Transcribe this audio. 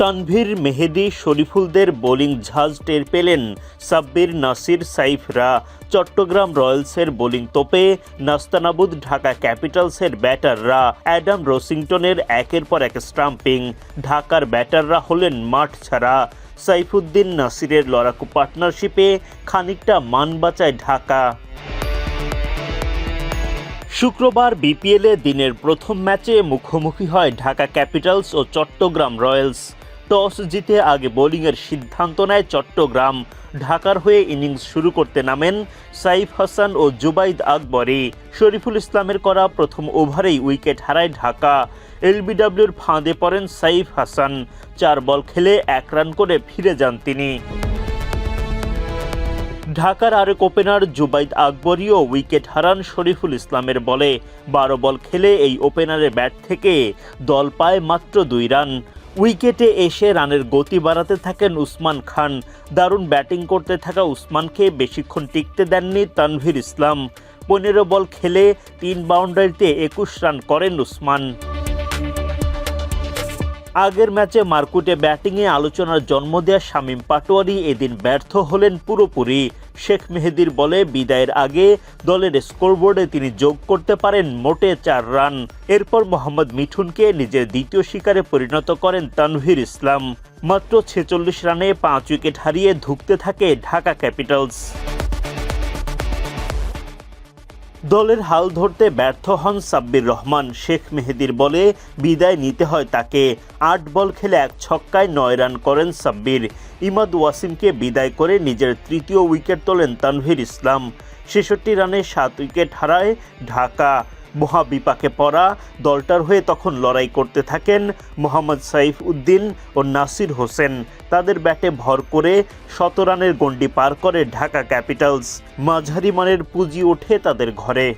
Tanvir Mehedi শরীফুলদের bowling ঝাঁজ টের পেলেন সাব্বির নাসির সাইফরা। চট্টগ্রাম রয়্যালসের বোলিং তোপে, নাস্তানাবুদ ঢাকা ক্যাপিটালসের ব্যাটাররা, অ্যাডাম রসিংটনের একের পর এক স্টাম্পিং। ঢাকার ব্যাটাররা হলেন মাঠ ছাড়া। সাইফুদ্দিন নাসিরের লড়াকু পার্টনারশিপে খানিকটা মান বাঁচায় ঢাকা। শুক্রবার বিপিএলে দিনের প্রথম ম্যাচে মুখোমুখি হয় ঢাকা ক্যাপিটালস ও চট্টগ্রাম রয়্যালস। টস জিতে আগে বোলিংয়ের সিদ্ধান্ত নেয় চট্টগ্রাম। ঢাকার হয়ে ইনিংস শুরু করতে নামেন সাইফ হাসান ও জুবাইদ আকবরী শরীফুল ইসলামের করা প্রথম ওভারেই উইকেট হারায় ঢাকা। এলবিডব্লিউর ফাঁদে পড়েন সাইফ হাসান। চার বল খেলে এক রান করে ফিরে যান তিনি। ঢাকার আরেক ওপেনার জুবাইদ আকবরীও উইকেট হারান শরীফুল ইসলামের বলে। বারো বল খেলে এই ওপেনারের ব্যাট থেকে দল পায় মাত্র দুই রান। উইকেটে এসে রানের গতি বাড়াতে থাকেন উসমান খান। দারুণ ব্যাটিং করতে থাকা উসমানকে বেশিক্ষণ টিকতে দেননি তানভীর ইসলাম। পনেরো বল খেলে তিন বাউন্ডারিতে একুশ রান করেন উসমান। আগের ম্যাচে মার্কুটে ব্যাটিংয়ে আলোচনার জন্ম দেয়া শামীম পাটোয়ারি এদিন ব্যর্থ হলেন পুরোপুরি। শেখ মেহেদির বলে বিদায়ের আগে দলের স্কোরবোর্ডে তিনি যোগ করতে পারেন মোটে চার রান। এরপর মোহাম্মদ মিঠুনকে নিজের দ্বিতীয় শিকারে পরিণত করেন তানভীর ইসলাম। মাত্র ছেচল্লিশ রানে পাঁচ উইকেট হারিয়ে ধুঁকতে থাকে ঢাকা ক্যাপিটালস। দলের হাল ধরতে ব্যর্থ হন সাব্বির রহমান। শেখ মেহেদির বলে বিদায় নিতে হয় তাকে। আট বল খেলে এক ছক্কায় নয় রান করেন সাব্বির। ইমাদ ওয়াসিমকে বিদায় করে নিজের তৃতীয় উইকেট তোলেন তানভীর ইসলাম। ছেষট্টি রানে সাত উইকেট হারায় ঢাকা। মহাবিপাকে পড়া দলটার হয়ে তখন লড়াই করতে থাকেন মোহাম্মদ সাইফ উদ্দিন ও নাসির হোসেন। তাদের ব্যাটে ভর করে শত রানের গণ্ডি পার করে ঢাকা ক্যাপিটালস। মাঝারি মানের পুঁজি ওঠে তাদের ঘরে।